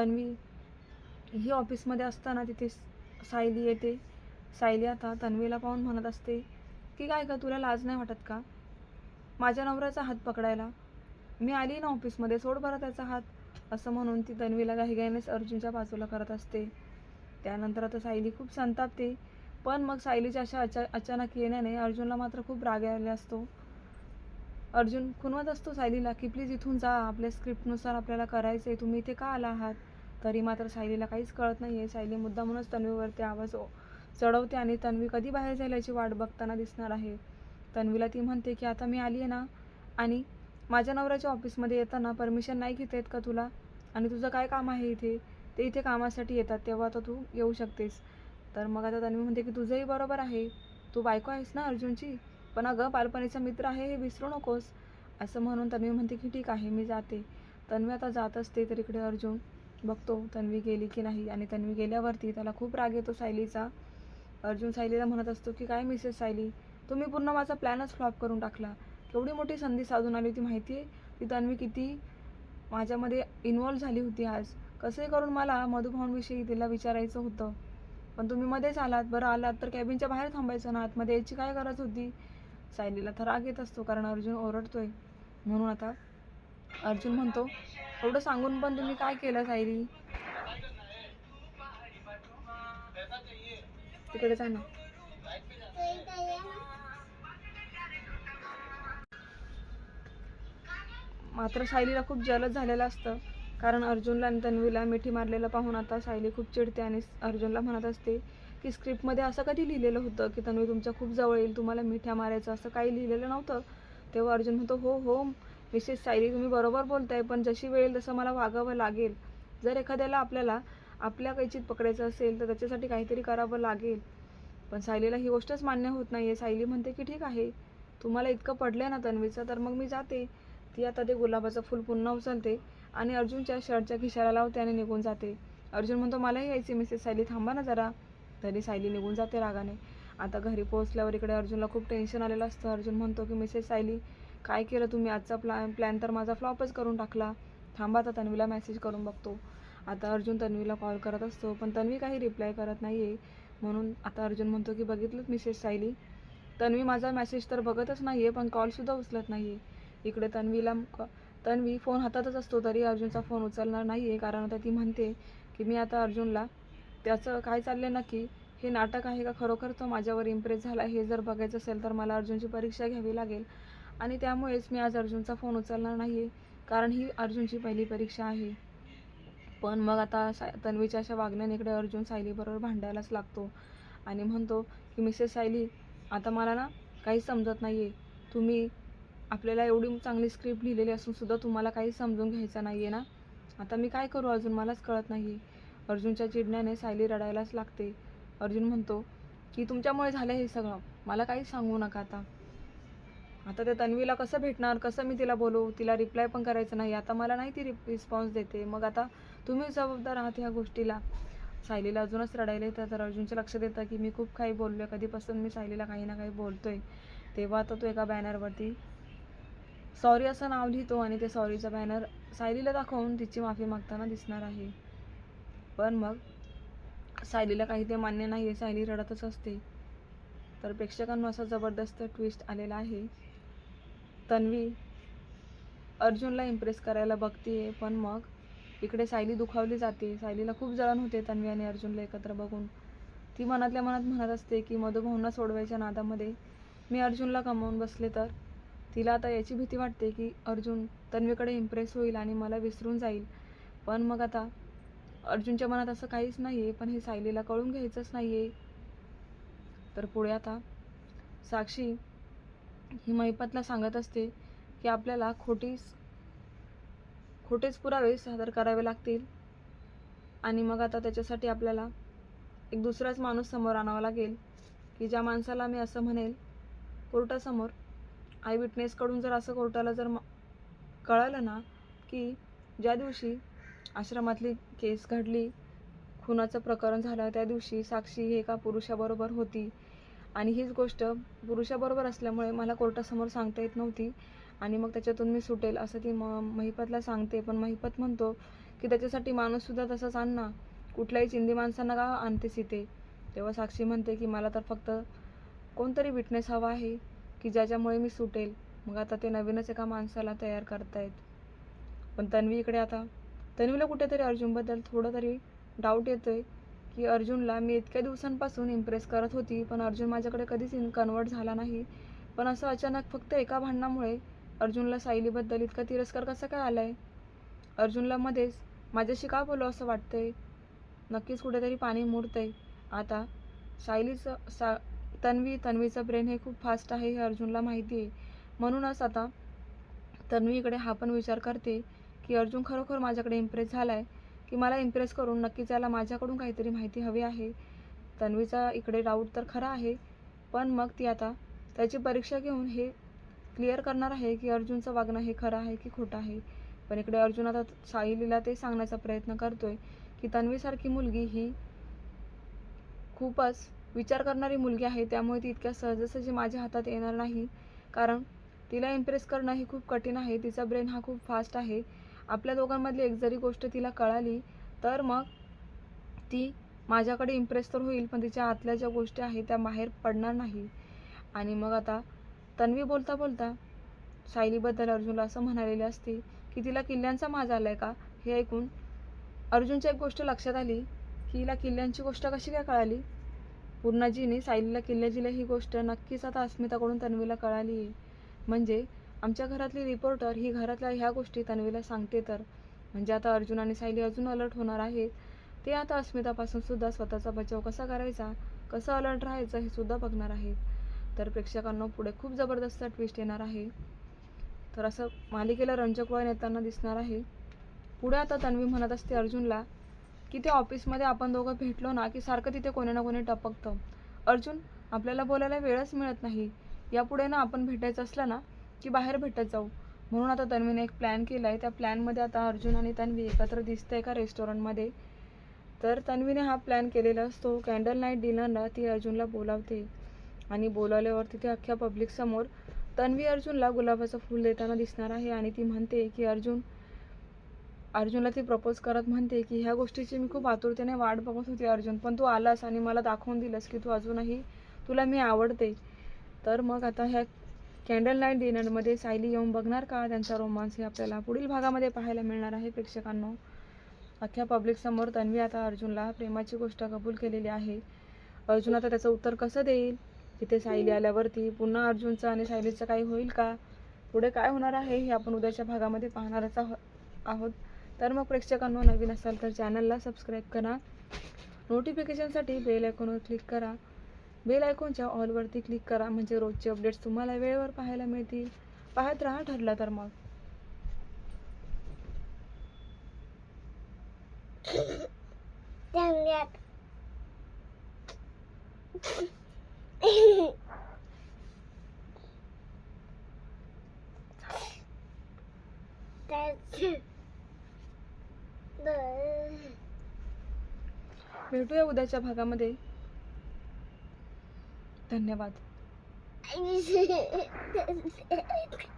तन्वी ही ऑफिसमध्ये असताना तिथे सायली येते. सायली आता तन्वीला पाहून म्हणत असते की काय का तुला लाज नाही वाटत का? माझ्या नवऱ्याचा हात पकडायला. मी आली ना ऑफिसमध्ये सोड बरं त्याचा हात. असं म्हणून ती तन्वीला घाईघाईनेच अर्जुनच्या बाजूला करत असते. त्यानंतर आता सायली खूप संतापते. पण मग सायलीच्या अशा अचा अचानक येण्याने अर्जुनला मात्र खूप राग आलेला असतो. अर्जुन खुनवत असतो सायलीला की प्लीज इथून जा आपल्या स्क्रिप्टनुसार आपल्याला करायचं आहे तुम्ही इथे का आला आहात? तरी मात्र सायलीला काहीच कळत नाही आहे सायली म्हणूनच तन्वीवरती आवाज ओ- चढवते आणि तन्वी कधी बाहेर जाईल याची वाट बघताना दिसणार आहे. तन्वीला ती म्हणते की आता मी आली आहे ना? आणि माझ्या नवऱ्याच्या ऑफिसमध्ये येताना परमिशन नाही घेता येत का तुला? आणि तुझं काय काम आहे इथे? ते इथे कामासाठी येतात तेव्हा आता तू येऊ शकतेस. तर मग आता तन्वी म्हणते की तुझंही बरोबर आहे. तू बायको आहेस ना अर्जुनची? पण अगं बालपणीचा मित्र आहे हे विसरू नकोस. असं म्हणून तन्वी म्हणते की ठीक आहे मी जाते. तन्वी आता जात असते तर इकडे अर्जुन बघतो तन्वी गेली की नाही. आणि तन्वी गेल्यावरती त्याला खूप राग येतो सायलीचा. अर्जुन सायलीला म्हणत असतो की काय मिसेस सायली? तुम्ही पूर्ण माझा प्लॅनच फ्लॉप करून टाकला. केवढी मोठी संधी साधून आली होती माहिती आहे? ती तन्वी किती माझ्यामध्ये इन्वॉल्व झाली होती आज. कसंही करून मला मधुभाऊंविषयी तिला विचारायचं होतं? पण तुम्ही मध्येच आलात. बरं आलात तर कॅबिनच्या बाहेर थांबायचं ना? आतमध्ये याची काय गरज होती? सायलीला तर राग येत असतो कारण अर्जुन ओरडतोय. म्हणून आता अर्जुन म्हणतो एवढं सांगून पण तुम्ही काय केलं सायली तिकडे जा ना. मात्र सायलीला खूप जलद झालेलं असतं. कारण अर्जुनला आणि तन्वीला मिठी मारलेलं पाहून आता सायली खूप चिडते आणि अर्जुनला म्हणत असते की स्क्रिप्टमध्ये असं कधी लिहिलेलं होतं की तन्वी तुमच्या खूप जवळ येईल तुम्हाला मिठ्या मारायचं असं काही लिहिलेलं नव्हतं. तेव्हा अर्जुन म्हणतो हो हो मिसेस सायली तुम्ही बरोबर बोलताय पण जशी वेळ तसं मला वागावं लागेल. जर एखाद्याला आपल्याला आपल्या कैचीत पकडायचं असेल तर त्याच्यासाठी काहीतरी करावं लागेल. पण सायलीला ही गोष्टच मान्य होत नाही आहे सायली म्हणते की ठीक आहे तुम्हाला इतकं पडलं ना तन्वीचं तर मग मी जाते. ती आता ते गुलाबाचं फूल पुन्हा उचलते आणि अर्जुनच्या शर्टच्या खिशाला लावते आणि निघून जाते. अर्जुन म्हणतो मलाही यायची मिसेस सायली थांबा ना जरा. तरी सायली निघून जाते रागाने. आता घरी पोहोचल्यावर इकडे अर्जुनला खूप टेन्शन आलेलं असतं. अर्जुन म्हणतो की मिसेस सायली काय केलं तुम्ही? आजचा प्लॅन प्लॅन तर माझा फ्लॉपच करून टाकला. थांबा आता तन्वीला मेसेज करून बघतो. आता अर्जुन तन्वीला कॉल करत असतो पण तन्वी काही रिप्लाय करत नाही आहे म्हणून आता अर्जुन म्हणतो की बघितलंच मिसेस सायली? तन्वी माझा मेसेज तर बघतच नाही आहे पण कॉलसुद्धा उचलत नाही आहे इकडे तन्वीला तन्वी फोन हातातच असतो तरी अर्जुनचा फोन उचलणार नाही आहे कारण आता ती म्हणते की मी आता अर्जुनला त्याचं काय चाललं नक्की? हे नाटक आहे का खरोखर? तो माझ्यावर इम्प्रेस झाला हे जर बघायचं असेल तर मला अर्जुनची परीक्षा घ्यावी लागेल. आणि त्यामुळेच मी आज अर्जुनचा फोन उचलणार नाही आहे कारण ही अर्जुनची पहिली परीक्षा आहे. पण मग आता सा तन्वीच्या अशा वागण्याने इकडे अर्जुन सायलीबरोबर भांडायलाच लागतो आणि म्हणतो की मिसेस सायली आता मला ना काहीच समजत नाही आहे तुम्ही आपल्याला एवढी चांगली स्क्रिप्ट लिहिलेली असून सुद्धा तुम्हाला काही समजून घ्यायचं नाही आहे ना? आता मी काय करू अजून? मलाच कळत नाही अर्जुनच्या चिडण्याने सायली रडायलाच लागते. अर्जुन म्हणतो की तुमच्यामुळे झालं हे सगळं. मला काहीच सांगू नका आता. आता त्या तन्वीला कसं भेटणार कसं मी तिला बोलू? तिला रिप्लाय पण करायचं नाही. आता मला नाही ती रिस्पॉन्स देते. मग आता तुम्ही जबाबदार आहात ह्या गोष्टीला. सायलीला अजूनच रडायला येतं. तर अर्जुनचं लक्ष देतं की मी खूप काही बोललो आहे कधीपासून मी सायलीला काही ना काही बोलतोय. तेव्हा आता तो एका बॅनरवरती सॉरी असं नाव लिहितो आणि ते सॉरीचा बॅनर सायलीला दाखवून तिची माफी मागताना दिसणार आहे. पण मग सायलीला काही ते मान्य नाही आहे सायली रडतच असते. तर प्रेक्षकांना असा जबरदस्त ट्विस्ट आलेला आहे. तन्वी अर्जुनला इम्प्रेस करायला बघते पण मग इकडे सायली दुखावली जाते. सायलीला खूप जळण होते तन्वी आणि अर्जुनला एकत्र बघून. ती मनातल्या मनात म्हणत असते की मधुभाऊंना सोडवायच्या नादामध्ये मी अर्जुनला कमावून बसले तर? तिला आता याची भीती वाटते की अर्जुन तन्वीकडे इम्प्रेस होईल आणि मला विसरून जाईल. पण मग आता अर्जुनच्या मनात असं काहीच नाही आहे पण हे सायलीला कळून घ्यायचंच नाही आहे तर पुढे आता साक्षी ही महिपतला सांगत असते की आपल्याला खोटीच खोटेच पुरावे सादर करावे लागतील. आणि मग आता त्याच्यासाठी आपल्याला एक दुसराच माणूस समोर आणावा लागेल की ज्या माणसाला मी असं म्हणेल कोर्टासमोर. आय विटनेसकडून जर असं कोर्टाला जर म- कळालं ना की ज्या दिवशी आश्रमातली केस घडली खुनाचं प्रकरण झालं त्या दिवशी साक्षी हे एका पुरुषाबरोबर होती. आणि हीच गोष्ट पुरुषाबरोबर असल्यामुळे मला कोर्टासमोर सांगता येत नव्हती. आणि मग त्याच्यातून मी सुटेल असं ती म महिपतला सांगते. पण महिपत म्हणतो की त्याच्यासाठी माणूससुद्धा तसाच आण कुठल्याही चिंदी माणसांना का आणतेस इथे? तेव्हा साक्षी म्हणते की मला तर फक्त कोणतरी विटनेस हवा आहे की ज्याच्यामुळे मी सुटेल. मग आता ते नवीनच एका माणसाला तयार करतायत. पण तन्वी इकडे आता तन्वीला कुठेतरी अर्जुनबद्दल थोडं तरी डाऊट येतोय. की अर्जुनला मी इतक्या दिवसांपासून इम्प्रेस करत होती पण अर्जुन माझ्याकडे कधीच इन कन्वर्ट झाला नाही. पण असं अचानक फक्त एका भांडणामुळे अर्जुनला सायलीबद्दल इतका तिरस्कार कसा काय आला आहे अर्जुनला मध्येच माझ्याशी का बोलू असं वाटतंय? नक्कीच कुठेतरी पाणी मुरतंय. आता सायलीचं सा तन्वी तन्वीचं ब्रेन हे खूप फास्ट आहे हे अर्जुनला माहिती आहे. म्हणूनच आता तन्वीकडे हा पण विचार करते की अर्जुन खरोखर माझ्याकडे इम्प्रेस झाला आहे की मला इम्प्रेस करून नक्कीच त्याला माझ्याकडून काहीतरी माहिती हवी आहे. तन्वीचा इकडे डाऊट तर खरा आहे पण मग ती आता त्याची परीक्षा घेऊन हे क्लिअर करणार आहे की अर्जुनचं वागणं हे खरं आहे की खोटं आहे. पण इकडे अर्जुन आता साहिलीला ते सांगण्याचा प्रयत्न करतोय की तन्वीसारखी मुलगी ही खूपच विचार करणारी मुलगी आहे त्यामुळे ती इतक्या सहजासहजी माझ्या हातात येणार नाही. कारण तिला इम्प्रेस करणं हे खूप कठीण आहे तिचा ब्रेन हा खूप फास्ट आहे. आपल्या दोघांमधली एक जरी गोष्ट तिला कळाली तर मग ती माझ्याकडे इम्प्रेस तर होईल पण तिच्या आतल्या ज्या गोष्टी आहेत त्या बाहेर पडणार नाही. आणि मग आता तन्वी बोलता बोलता सायलीबद्दल अर्जुनला असं म्हणालेली असते की तिला किल्ल्यांचा माज आलाय का? हे ऐकून अर्जुनच्या एक गोष्ट लक्षात आली की हिला किल्ल्यांची गोष्ट कशी काय कळाली? पूर्णाजीने सायलीला किल्ल्याजीला ही गोष्ट नक्कीच आता अस्मिताकडून तन्वीला कळाली आहे म्हणजे आमच्या घरातली रिपोर्टर ही घरातल्या ह्या गोष्टी तन्वीला सांगते तर. म्हणजे आता अर्जुन आणि सायली अजून अलर्ट होणार आहेत. ते आता अस्मितापासून सुद्धा स्वतःचा बचाव कसा करायचा कसं अलर्ट राहायचं हे सुद्धा बघणार आहेत. तर प्रेक्षकांना पुढे खूप जबरदस्त ट्विस्ट येणार आहे. तर असं मालिकेला रंजक वळण येताना दिसणार आहे. पुढे आता तन्वी म्हणत असते अर्जुनला की ते ऑफिसमध्ये आपण दोघं भेटलो ना की सारखं तिथे कोणी ना कोणी टपकतं. अर्जुन आपल्याला बोलायला वेळच मिळत नाही. यापुढे ना आपण भेटायचं असलं ना की बाहेर भेटत जाऊ. म्हणून आता तन्वीने एक प्लॅन केला आहे त्या प्लॅनमध्ये आता अर्जुन आणि तन्वी एकत्र दिसतं एका रेस्टॉरंटमध्ये तर तन्वीने हा प्लॅन केलेला असतो. कॅन्डल नाईट डिनरला ती अर्जुनला बोलावते. आणि बोलावल्यावर तिथे अख्ख्या पब्लिकसमोर तन्वी अर्जुनला गुलाबाचं फूल देताना दिसणार आहे. आणि ती म्हणते की अर्जुन अर्जुनला ती प्रपोज करत म्हणते की ह्या गोष्टीची मी खूप आतुरतेने वाट बघत होती अर्जुन पण तू आलास आणि मला दाखवून दिलंस की तू अजूनही तुला मी आवडते. तर मग आता ह्या कॅन्डल नाईट डिनरमध्ये सायली येऊन बघणार का? त्यांचा रोमांस हे आपल्याला पुढील भागामध्ये पाहायला मिळणार आहे प्रेक्षकांनो. अख्ख्या पब्लिकसमोर तन्वी आता अर्जुनला प्रेमाची गोष्ट कबूल केलेली आहे. अर्जुन आता त्याचं उत्तर कसं देईल? तिथे सायली आल्यावरती पुन्हा अर्जुनचं आणि सायलीचं काही होईल का? पुढे काय होणार आहे हे आपण उद्याच्या भागामध्ये पाहणारच आहो आहोत. तर मग प्रेक्षकांनो नवीन असाल तर चॅनलला सबस्क्राईब करा. नोटिफिकेशनसाठी बेल आयकॉनवर क्लिक करा. बेल आयकॉनच्या ऑलवरती क्लिक करा. म्हणजे रोजचे अपडेट्स तुम्हाला वेळेवर पाहायला मिळतील. पाहत राहा ठरला तर मग. भेटूया उद्याच्या भागामध्ये. धन्यवाद.